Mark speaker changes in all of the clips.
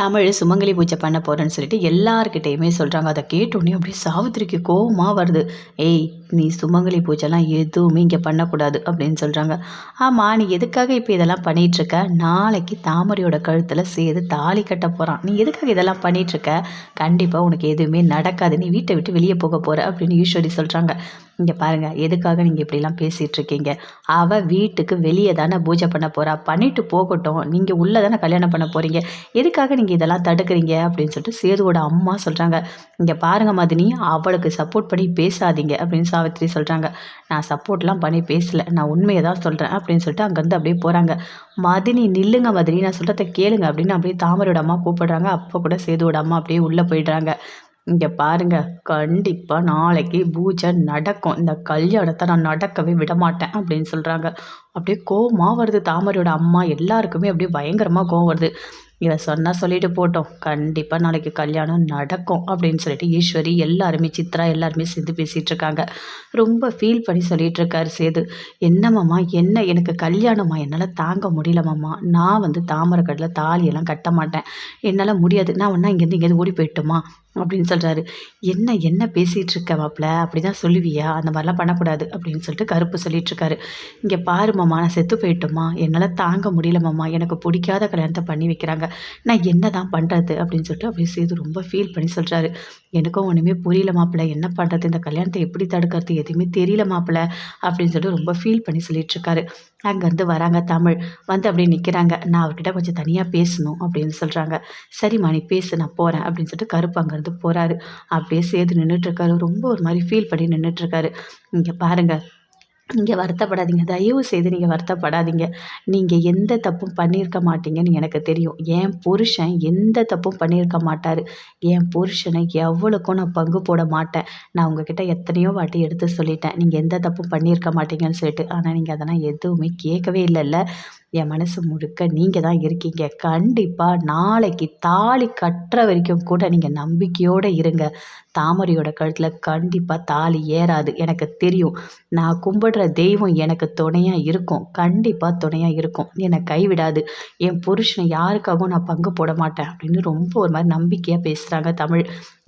Speaker 1: தமிழ் சுமங்கலி பூஜை பண்ண போகிறேன்னு சொல்லிட்டு எல்லாருக்கிட்டேயுமே சொல்கிறாங்க அதை கேட்டோன்னே அப்படியே சாவித்திரிக்கு கோபமாக வருது. ஏய் நீ சுமங்கலி பூஜைலாம் எதுவுமே இங்கே பண்ணக்கூடாது அப்படின்னு சொல்கிறாங்க ஆமாம் நீ எதுக்காக இப்போ இதெல்லாம் பண்ணிகிட்ருக்க நாளைக்கு தாமரையோட கழுத்தில் சேர்த்து தாலி கட்ட போகிறான் நீ எதுக்காக இதெல்லாம் பண்ணிகிட்ருக்க கண்டிப்பாக உனக்கு எதுவுமே நடக்காது. நீ வீட்டை விட்டு வெளியே போக போகிற அப்படின்னு ஈஸ்வரி சொல்கிறாங்க இங்கே பாருங்கள் எதுக்காக நீங்கள் இப்படிலாம் பேசிகிட்டு இருக்கீங்க அவள் வீட்டுக்கு வெளியே தானே பூஜை பண்ண போகிறா பண்ணிட்டு போகட்டும். நீங்கள் உள்ளே தானே கல்யாணம் பண்ண போகிறீங்க எதுக்காக நீங்கள் இதெல்லாம் தடுக்கிறீங்க? அப்படின்னு சொல்லிட்டு சேதுவோட அம்மா சொல்கிறாங்க இங்கே பாருங்கள் மதினி அவளுக்கு சப்போர்ட் பண்ணி பேசாதீங்க அப்படின்னு சாவித்திரி சொல்கிறாங்க நான் சப்போர்ட்லாம் பண்ணி பேசலை. நான் உண்மையை தான் சொல்கிறேன் அப்படின்னு சொல்லிட்டு அங்கேருந்து அப்படியே போகிறாங்க மதினி நில்லுங்க மதினி. நான் சொல்கிறத கேளுங்க அப்படின்னு அப்படியே தாமரோட அம்மா கூப்பிடுறாங்க. அப்போ கூட சேதுவோட அம்மா அப்படியே உள்ளே போயிடுறாங்க. இங்கே பாருங்க கண்டிப்பாக நாளைக்கு பூஜை நடக்கும். இந்த கல்யாணத்தை நான் நடக்கவே விட மாட்டேன் அப்படின்னு சொல்கிறாங்க அப்படியே கோவமாக வருது தாமரையோட அம்மா. எல்லாருக்குமே அப்படியே பயங்கரமாக கோவம் வருது. இதை சொன்னால் சொல்லிட்டு போட்டோம். கண்டிப்பாக நாளைக்கு கல்யாணம் நடக்கும் அப்படின்னு சொல்லிட்டு ஈஸ்வரி எல்லாருமே சித்ரா எல்லாருமே சேர்ந்து பேசிகிட்டு இருக்காங்க. ரொம்ப ஃபீல் பண்ணி சொல்லிகிட்டு இருக்காரு சேது. என்னம்மாம்மா என்ன? எனக்கு கல்யாணமா? என்னால் தாங்க முடியலம்மாம்மா நான் வந்து தாமரை கடலில் தாலியெல்லாம் கட்ட மாட்டேன். என்னால் முடியாது. நான் ஒன்றா இங்கேருந்து இங்கேருந்து ஓடி போயிட்டுமா? அப்படின்னு சொல்கிறாரு என்ன என்ன பேசிகிட்டு இருக்க மாப்பிள்ள அப்படி தான் சொல்லுவியா? அந்த மாதிரிலாம் பண்ணக்கூடாது. அப்படின்னு சொல்லிட்டு கருப்பு சொல்லிட்டு இருக்காரு இங்கே பாரு மாமா நான் செத்து போயிட்டோமா? என்னால் தாங்க முடியல மாமா. எனக்கு பிடிக்காத கல்யாணத்தை பண்ணி வைக்கிறாங்க. நான் என்ன தான் பண்ணுறது அப்படின்னு சொல்லிட்டு அப்படியே சேது ரொம்ப ஃபீல் பண்ணி சொல்கிறாரு எனக்கும் ஒன்றுமே புரியல மாப்பிள்ள என்ன பண்ணுறது இந்த கல்யாணத்தை எப்படி தடுக்கிறது? எதுவுமே தெரியல மாப்பிள்ள அப்படின்னு சொல்லிட்டு ரொம்ப ஃபீல் பண்ணி சொல்லிட்டு இருக்காரு அங்கேருந்து வராங்க தமிழ். வந்து அப்படியே நிற்கிறாங்க நான் அவர்கிட்ட கொஞ்சம் தனியாக பேசணும் அப்படின்னு சொல்கிறாங்க சரிம்மா நீ பேசு நான் போகிறேன் அப்படின்னு சொல்லிட்டு கருப்பு அங்கேருந்து போகிறாரு அப்படியே சேர்த்து நின்றுட்டுருக்காரு ரொம்ப ஒரு மாதிரி ஃபீல் பண்ணி நின்றுட்டுருக்காரு இங்கே பாருங்கள் இங்கே வருத்தப்படாதீங்க. தயவு செய்து நீங்கள் வருத்தப்படாதீங்க. நீங்கள் எந்த தப்பும் பண்ணியிருக்க மாட்டீங்கன்னு எனக்கு தெரியும். என் புருஷன் எந்த தப்பும் பண்ணியிருக்க மாட்டார். என் புருஷனை எவ்வளோக்கும் நான் பங்கு போட மாட்டேன். நான் உங்ககிட்ட எத்தனையோ வாட்டி எடுத்து சொல்லிட்டேன். நீங்கள் எந்த தப்பும் பண்ணியிருக்க மாட்டீங்கன்னு சொல்லிட்டு. ஆனால் நீங்கள் அதெல்லாம் எதுவுமே கேட்கவே இல்லைல்ல. என் மனசு முழுக்க நீங்கள் தான் இருக்கீங்க. கண்டிப்பாக நாளைக்கு தாலி கட்டுற வரைக்கும் கூட நீங்கள் நம்பிக்கையோடு இருங்க. தாமரையோட கழுத்தில் கண்டிப்பாக தாலி ஏறாது. எனக்கு தெரியும். நான் கும்பிடுற தெய்வம் எனக்கு துணையாக இருக்கும். கண்டிப்பாக துணையாக இருக்கும். என்னை கைவிடாது. என் புருஷனை யாருக்காகவும் நான் பங்கு போட மாட்டேன் அப்படின்னு ரொம்ப ஒரு மாதிரி நம்பிக்கையாக பேசுகிறாங்க தமிழ்.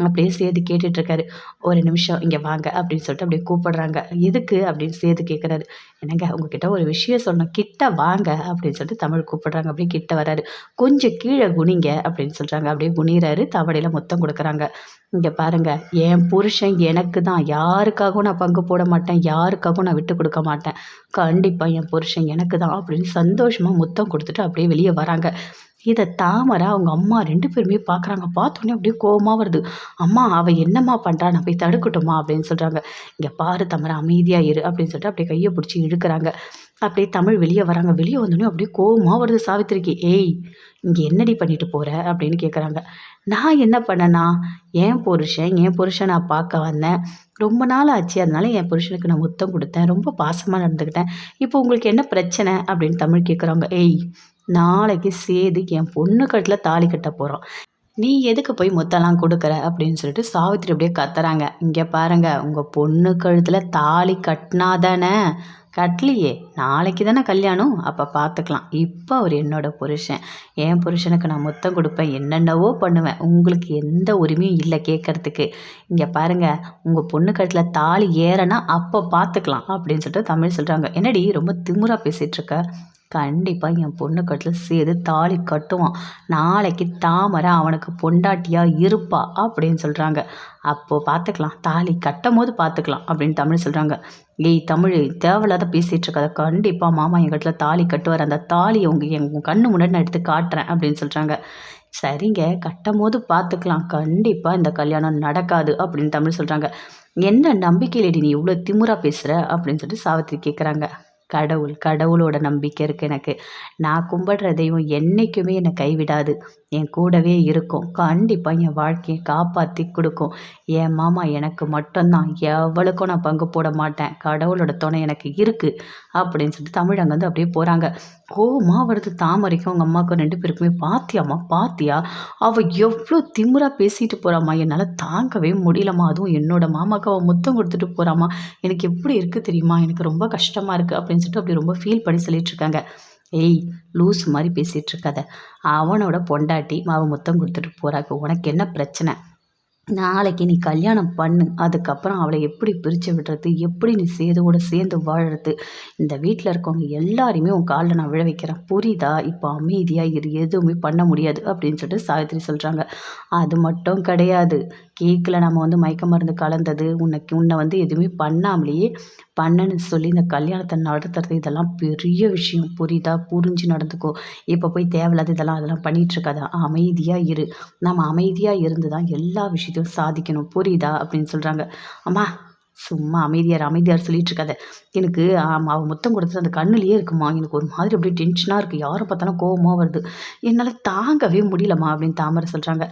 Speaker 1: அப்படியே சேர்த்து கேட்டுட்ருக்காரு ஒரு நிமிஷம் இங்கே வாங்க அப்படின்னு சொல்லிட்டு அப்படியே கூப்பிடுறாங்க. எதுக்கு அப்படின்னு சேர்த்து கேட்குறாரு என்னங்க உங்ககிட்ட ஒரு விஷயம் சொன்னோம் கிட்ட வாங்க அப்படின்னு சொல்லிட்டு தமிழ் கூப்பிடுறாங்க. அப்படியே கிட்ட வராரு. கொஞ்சம் கீழே குனிங்க அப்படின்னு சொல்கிறாங்க அப்படியே குனிறாரு தவடையில் மொத்தம் கொடுக்குறாங்க. இங்கே பாருங்கள் என் புருஷன் எனக்கு தான். யாருக்காகவும் நான் பங்கு போட மாட்டேன். யாருக்காகவும் நான் விட்டு கொடுக்க மாட்டேன். கண்டிப்பாக என் புருஷன் எனக்கு தான் அப்படின்னு சந்தோஷமாக முத்தம் கொடுத்துட்டு அப்படியே வெளியே வராங்க. இதை தாமரை அவங்க அம்மா ரெண்டு பேருமே பார்க்குறாங்க பார்த்தோன்னே அப்படியே கோபமாக வருது. அம்மா அவள் என்னம்மா பண்ணுறா நான் போய் தடுக்கட்டுமா? அப்படின்னு சொல்கிறாங்க இங்கே பாரு தாமரை அமைதியாக இரு அப்படின்னு சொல்லிட்டு அப்படியே கையை பிடிச்சி இழுக்கிறாங்க. அப்படியே தமிழ் வெளியே வராங்க. வெளியே வந்தோடனே அப்படியே கோபமாக வருது சாவித்திரிக்கு. ஏய் இங்கே என்னடி பண்ணிட்டு போகிற அப்படின்னு கேட்குறாங்க நான் என்ன பண்ணேன்னா என் புருஷன் என் புருஷன் நான் பார்க்க வந்தேன். ரொம்ப நாள் ஆச்சு. அதனால என் புருஷனுக்கு நான் முத்தம் கொடுத்தேன். ரொம்ப பாசமாக நடந்துக்கிட்டேன் இப்போ உங்களுக்கு என்ன பிரச்சனை? அப்படின்னு தமிழ் கேட்குறாங்க ஏய் நாளைக்கு சேது என் பொண்ணு கட்டில் தாலி கட்ட போகிறோம் நீ எதுக்கு போய் முத்தெல்லாம் கொடுக்குற? அப்படின்னு சொல்லிட்டு சாவித்திரி அப்படியே கத்துறாங்க. இங்கே பாருங்கள் உங்கள் பொண்ணு கழுத்தில் தாலி கட்டினா தானே? கட்டலையே. நாளைக்கு தானே கல்யாணம்? அப்போ பார்த்துக்கலாம் இப்போ அவர் என்னோட புருஷன். என் புருஷனுக்கு நான் முத்தம் கொடுப்பேன். என்னென்னவோ பண்ணுவேன். உங்களுக்கு எந்த உரிமையும் இல்லை கேட்குறதுக்கு இங்கே பாருங்கள் உங்கள் பொண்ணு கழுத்தில் தாலி ஏறனா அப்போ பார்த்துக்கலாம் அப்படின்னு சொல்லிட்டு தமிழ் சொல்கிறாங்க என்னடி ரொம்ப திமுறாக பேசிகிட்ருக்க கண்டிப்பாக என் பொண்ணு கட்டில் சேர்த்து தாலி கட்டுவான். நாளைக்கு தாமரை அவனுக்கு பொண்டாட்டியாக இருப்பா அப்படின்னு சொல்கிறாங்க அப்போது பார்த்துக்கலாம் தாலி கட்டும் போது பார்த்துக்கலாம் அப்படின்னு தமிழ் சொல்கிறாங்க ஏய் தமிழ் தேவையில்லாத பேசிகிட்டு இருக்காத. கண்டிப்பாக மாமா என் கட்டில் தாலி கட்டுவார். அந்த தாலியை உங்கள் என் கண்ணு முன்னாடி நான் எடுத்து காட்டுறேன் அப்படின்னு சொல்கிறாங்க சரிங்க கட்டும் போது பார்த்துக்கலாம் கண்டிப்பாக இந்த கல்யாணம் நடக்காது அப்படின்னு தமிழ் சொல்கிறாங்க என்ன நம்பிக்கையிலடி நீ இவ்வளோ திமுறா பேசுகிற அப்படின்னு சொல்லிட்டு சாவித்திரி கேட்குறாங்க கடவுள் கடவுளோட நம்பிக்கை இருக்குது எனக்கு. நான் கும்பிடுற தெய்வம் என்றைக்குமே என்னை கைவிடாது. என் கூடவே இருக்கும். கண்டிப்பாக என் வாழ்க்கையை காப்பாற்றி கொடுக்கும். என் மாமா எனக்கு மட்டும்தான். எவ்வளோக்கும் நான் பங்கு போட மாட்டேன். கடவுளோட துணை எனக்கு இருக்குது அப்படின்னு சொல்லிட்டு தமிழ் வந்து அப்படியே போகிறாங்க கோவமாக வருது தாமரைக்கும் அவங்க அம்மாவுக்கும் ரெண்டு பேருக்குமே பாத்தியாம்மா பாத்தியா? அவள் எவ்வளோ திமுறாக பேசிட்டு போகிறாம்மா என்னால் தாங்கவே முடியலம்மா. அதுவும் என்னோட மாமாவுக்கு அவள் முத்தம் கொடுத்துட்டு போகிறாம்மா எனக்கு எப்படி இருக்குது தெரியுமா? எனக்கு ரொம்ப கஷ்டமாக இருக்குது அப்படின்னு சொல்லிட்டு அப்படி ரொம்ப ஃபீல் பண்ணி சொல்லிட்டுருக்காங்க ஏய் லூஸ் மாதிரி பேசிகிட்டு இருக்காத. அவனோட பொண்டாட்டி மாவை முத்தம் கொடுத்துட்டு போகிறாக்கு உனக்கு என்ன பிரச்சனை? நாளைக்கு நீ கல்யாணம் பண்ணு. அதுக்கப்புறம் அவளை எப்படி பிரித்து விடுறது? எப்படி நீ சேதுவோட சேர்ந்து வாழறது? இந்த வீட்டில் இருக்கவங்க எல்லாரையுமே உன் காலில் நான் விழ வைக்கிறேன். புரியுதா? இப்போ அமைதியாக இரு. எதுவுமே பண்ண முடியாது அப்படின்னு சொல்லிட்டு சாவித்திரி சொல்கிறாங்க அது மட்டும் கிடையாது. கேக்கில் நம்ம வந்து மயக்க மருந்து கலந்தது. உன்னைக்கு உன்னை வந்து எதுவுமே பண்ணாமலேயே பண்ணன்னு சொல்லி இந்த கல்யாணத்தை நடத்துறது இதெல்லாம் பெரிய விஷயம். புரியுதா? புரிஞ்சு நடந்துக்கோ. இப்போ போய் தேவையில்லாத இதெல்லாம் அதெல்லாம் பண்ணிகிட்ருக்காத அமைதியாக இரு. நம்ம அமைதியாக இருந்து தான் எல்லா விஷயத்தையும் சாதிக்கணும். புரியுதா? அப்படின்னு சொல்கிறாங்க அம்மா சும்மா அமைதியார் அமைதியார் சொல்லிட்டு இருக்காத. எனக்கு ஆமாம் அவள் முத்தம் கொடுத்தது அந்த கண்ணுலேயே இருக்குமா? எனக்கு ஒரு மாதிரி அப்படியே டென்ஷனாக இருக்குது யாரை பார்த்தாலும் கோபமாக வருது. என்னால் தாங்கவே முடியலம்மா அப்படின்னு தாமரை சொல்கிறாங்க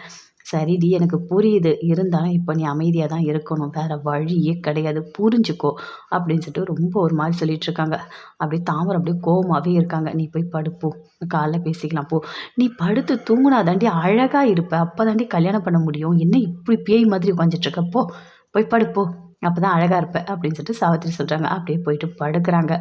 Speaker 1: சரிடி எனக்கு புரியுது. இருந்தாலும் இப்போ நீ அமைதியாக தான் இருக்கணும். வேறு வழியே கிடையாது. புரிஞ்சுக்கோ அப்படின்னு சொல்லிட்டு ரொம்ப ஒரு மாதிரி சொல்லிகிட்ருக்காங்க அப்படியே தாமரை அப்படியே கோவமாகவே இருக்காங்க. நீ போய் படுப்போ. காலைல பேசிக்கலாம். போ. நீ படுத்து தூங்குனா தாண்டி அழகாக இருப்ப. அப்போ தாண்டி கல்யாணம் பண்ண முடியும். என்ன இப்படி பேய் மாதிரி உட்காந்துட்டு போய் படுப்போ. அப்போ தான் அழகாக இருப்பேன் அப்படின்னு சொல்லிட்டு சாவித்திரி சொல்கிறாங்க அப்படியே போயிட்டு படுக்கிறாங்க.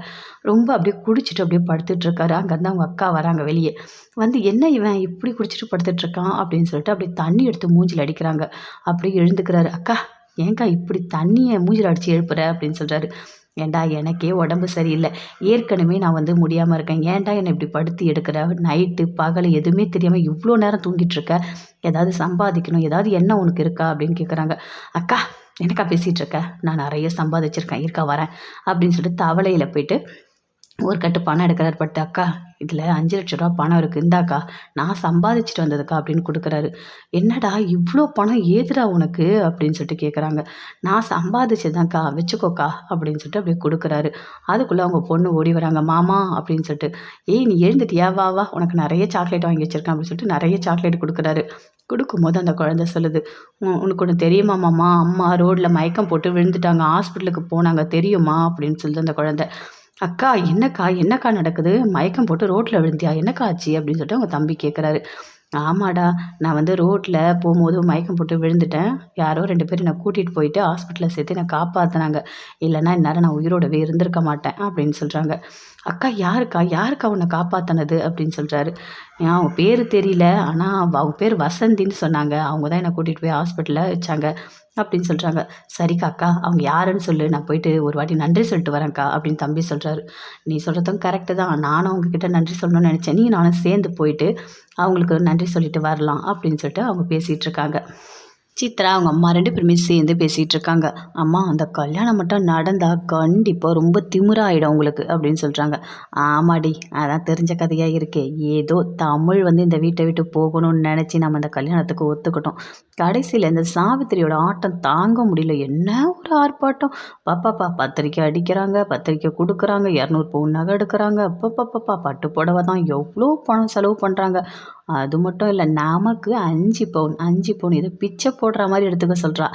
Speaker 1: ரொம்ப அப்படியே குடிச்சிட்டு அப்படியே படுத்துட்ருக்காரு அங்கேருந்து அவங்க அக்கா வராங்க வெளியே. வந்து என்ன இவன் இப்படி குடிச்சிட்டு படுத்துட்ருக்கான் அப்படின்னு சொல்லிட்டு அப்படியே தண்ணி எடுத்து மூஞ்சில் அடிக்கிறாங்க. அப்படியே எழுந்துக்கிறாரு. அக்கா ஏங்கா இப்படி தண்ணியை மூஞ்சில் அடித்து எழுப்புற? அப்படின்னு சொல்கிறாரு ஏன்டா எனக்கே உடம்பு சரியில்லை. ஏற்கனவே நான் வந்து முடியாமல் இருக்கேன். ஏன்டா என்னை இப்படி படுத்து எடுக்கிற? நைட்டு பகல் எதுவுமே தெரியாமல் இவ்வளோ நேரம் தூங்கிட்டு இருக்க? ஏதாவது சம்பாதிக்கணும். ஏதாவது என்ன உனக்கு இருக்கா? அப்படின்னு கேட்குறாங்க அக்கா எனக்கா பேசிகிட்டு இருக்க? நான் நிறைய சம்பாதிச்சிருக்கேன். இருக்கா வரேன். அப்படின்னு சொல்லிட்டு தவளையில் போயிட்டு ஒரு கட்டு பணம் எடுக்கிறாரு. பட் அக்கா இதில் அஞ்சு லட்ச ரூபா பணம் இருக்குது இந்தாக்கா நான் சம்பாதிச்சுட்டு வந்ததுக்கா? அப்படின்னு கொடுக்குறாரு. என்னடா இவ்வளோ பணம் ஏதுடா உனக்கு? அப்படின்னு சொல்லிட்டு கேட்குறாங்க நான் சம்பாதிச்சதுதான்க்கா. வச்சுக்கோக்கா. அப்படின்னு சொல்லிட்டு அப்படியே கொடுக்குறாரு. அதுக்குள்ளே அவங்க பொண்ணு ஓடி வராங்க. மாமா அப்படின்னு சொல்லிட்டு ஏய் நீ எழுந்துட்டியா? வா வா. உனக்கு நிறைய சாக்லேட் வாங்கி வச்சிருக்கேன். அப்படின்னு சொல்லிட்டு நிறைய சாக்லேட் கொடுக்குறாரு. கொடுக்கும்போது அந்த குழந்த சொல்லுது உனக்கு ஒன்று தெரியுமா மாமா? அம்மா ரோட்டில் மயக்கம் போட்டு விழுந்துட்டாங்க. ஹாஸ்பிட்டலுக்கு போனாங்க. தெரியுமா? அப்படின்னு சொல்லிட்டு அந்த குழந்த. அக்கா என்னக்கா என்னக்கா நடக்குது? மயக்கம் போட்டு ரோட்டில் விழுந்தியா? என்னக்கா ஆச்சு? அப்படின்னு சொல்லிட்டு அவங்க தம்பி கேட்குறாரு ஆமாடா நான் வந்து ரோட்டில் போகும்போது மயக்கம் போட்டு விழுந்துட்டேன். யாரோ ரெண்டு பேரும் என்னை கூட்டிகிட்டு போயிட்டு ஹாஸ்பிட்டலில் சேர்த்து என்னை காப்பாற்றினாங்க இல்லைன்னா இந்நேரம் நான் உயிரோடவே இருந்திருக்க மாட்டேன். அப்படின்னு சொல்கிறாங்க அக்கா யாருக்கா? யாருக்கா உன்னை காப்பாற்றினது அப்படின்னு சொல்கிறாரு அவங்க பேர் தெரியல. ஆனால் அவங்க பேர் வசந்தின்னு சொன்னாங்க. அவங்க தான் என்னை கூட்டிகிட்டு போய் ஹாஸ்பிட்டலில் வச்சாங்க அப்படின்னு சொல்கிறாங்க சரிக்கா அக்கா அவங்க யாருன்னு சொல்லு. நான் போயிட்டு ஒரு வாட்டி நன்றி சொல்லிட்டு வரேன்க்கா அப்படின்னு தம்பி சொல்கிறாரு நீ சொல்கிறதும் கரெக்டு தான். நானும் அவங்கக்கிட்ட நன்றி சொல்லணும்னு நினச்சேன். நீ நானும் சேர்ந்து போயிட்டு அவங்களுக்கு நன்றி சொல்லிட்டு வரலாம் அப்படின்னு சொல்லிட்டு அவங்க பேசிகிட்டு இருக்காங்க. சித்ரா அவங்க அம்மா ரெண்டு பேருமே சேர்ந்து பேசிகிட்டு இருக்காங்க. அம்மா அந்த கல்யாணம் மட்டும் நடந்தால் கண்டிப்பாக ரொம்ப திமிராயிடும் உங்களுக்கு அப்படின்னு சொல்கிறாங்க ஆமாடி அதான் தெரிஞ்ச கதையாக இருக்கே. ஏதோ தமிழ் வந்து இந்த வீட்டை விட்டு போகணும்னு நினச்சி நம்ம அந்த கல்யாணத்துக்கு ஒத்துக்கிட்டோம். கடைசியில் இந்த சாவித்திரியோட ஆட்டம் தாங்க முடியல. என்ன ஒரு ஆர்ப்பாட்டம்? பாப்பாப்பா பத்திரிக்கை அடிக்கிறாங்க பத்திரிக்கை கொடுக்குறாங்க இரநூறு பவுன் நகை எடுக்கிறாங்க. அப்பப்பப்பப்பா பட்டு புடவை தான் எவ்வளோ பணம் செலவு பண்ணுறாங்க அது மட்டும் இல்லை நமக்கு அஞ்சு பவுன் அஞ்சு பவுன் இது பிச்சை போடுற மாதிரி எடுத்துக்க சொல்கிறா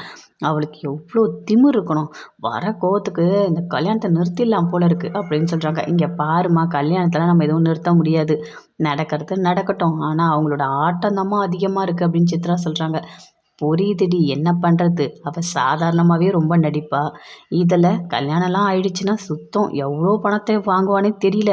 Speaker 1: அவளுக்கு எவ்வளோ திமிர் இருக்கணும். வர கோவத்துக்கு இந்த கல்யாணத்தை நிறுத்திடலாம் போல இருக்குது அப்படின்னு சொல்கிறாங்க இங்கே பாருமா கல்யாணத்தில் நம்ம எதுவும் நிறுத்த முடியாது. நடக்கிறது நடக்கட்டும். ஆனால் அவங்களோட ஆட்டம் அதிகமாக இருக்குது அப்படின்னு சித்ரா சொல்கிறாங்க புரியுதுடி என்ன பண்ணுறது அவள் சாதாரணமாகவே ரொம்ப நடிப்பா. இதில் கல்யாணம்லாம் ஆயிடுச்சுன்னா சுத்தம் எவ்வளோ பணத்தை வாங்குவானே தெரியல.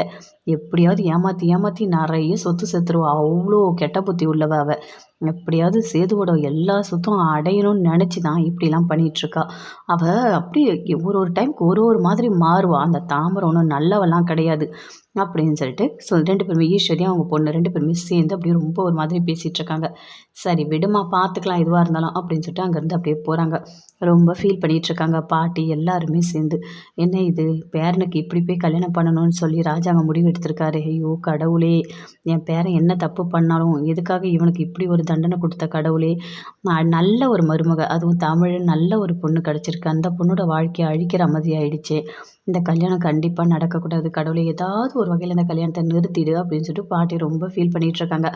Speaker 1: எப்படியாவது ஏமாற்றி ஏமாற்றி நிறைய சொத்து சேர்த்துருவா அவ்வளோ கெட்ட புத்தி உள்ளவ அவள் எப்படியாவது சேதுவோட எல்லா சொத்தும் அடையணும்னு நினச்சி தான் இப்படிலாம் பண்ணிகிட்ருக்கா அவள் அப்படி ஒரு ஒரு டைமுக்கு ஒரு ஒரு மாதிரி மாறுவாள் அந்த தாமரை ஒன்றும் நல்லவெல்லாம் கிடையாது அப்படின்னு சொல்லிட்டு ஸோ ரெண்டு பேருமே ஈஸ்வரியும் அவங்க பொண்ணு ரெண்டு பேருமே சேர்ந்து அப்படியே ரொம்ப ஒரு மாதிரி பேசிகிட்டு இருக்காங்க சரி விடுமா பார்த்துக்கலாம் எதுவாக இருந்தாலும் அப்படின்னு சொல்லிட்டு அங்கேருந்து அப்படியே போகிறாங்க ரொம்ப ஃபீல் பண்ணிகிட்ருக்காங்க பாட்டி எல்லாருமே சேர்ந்து என்ன இது? பேரனுக்கு இப்படி போய் கல்யாணம் பண்ணணும்னு சொல்லி ராஜாங்க முடிவு எடுத்திருக்காரு. ஐயோ கடவுளே! என் பேரன் என்ன தப்பு பண்ணாலும் எதுக்காக இவனுக்கு இப்படி ஒரு தண்டனை கொடுத்த கடவுளே? நல்ல ஒரு மருமக அதுவும் தமிழ் நல்ல ஒரு பொண்ணு கிடச்சிருக்கு. அந்த பொண்ணோட வாழ்க்கையை அழிக்கிற மாதிரி ஆயிடுச்சு. இந்த கல்யாணம் கண்டிப்பாக நடக்கக்கூடாது. கடவுளை ஏதாவது ஒரு வகையில் இந்த கல்யாணத்தை நிறுத்திடு அப்படின்னு சொல்லிட்டு பாட்டி ரொம்ப ஃபீல் பண்ணிகிட்ருக்காங்க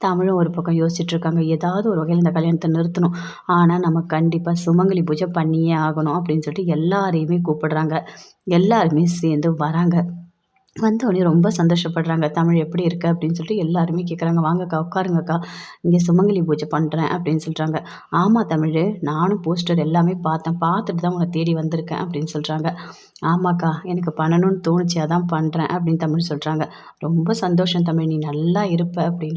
Speaker 1: தமிழும் ஒரு பக்கம் யோசிச்சுட்ருக்காங்க ஏதாவது ஒரு வகையில் இந்த கல்யாணத்தை நிறுத்தணும். ஆனால் நம்ம கண்டிப்பாக சுமங்கலி பூஜை பண்ணியே ஆகணும் அப்படின்னு சொல்லிட்டு எல்லாரையுமே கூப்பிடுறாங்க. எல்லாருமே சேர்ந்து வராங்க. வந்தோடனே ரொம்ப சந்தோஷப்படுறாங்க. தமிழ் எப்படி இருக்குது அப்படின்னு சொல்லிட்டு எல்லாருமே கேட்குறாங்க வாங்கக்கா உட்காருங்கக்கா. இங்கே சுமங்கலி பூஜை பண்ணுறேன் அப்படின்னு சொல்கிறாங்க ஆமாம் தமிழ் நானும் போஸ்டர் எல்லாமே பார்த்தேன். பார்த்துட்டு தான் உன்னை தேடி வந்திருக்கேன் அப்படின்னு சொல்கிறாங்க ஆமாக்கா எனக்கு பண்ணணும்னு தோணுச்சு அதான் பண்ணுறேன் அப்படின்னு தமிழ் சொல்கிறாங்க ரொம்ப சந்தோஷம் தமிழ் நீ நல்லா இருப்ப அப்படின்னு.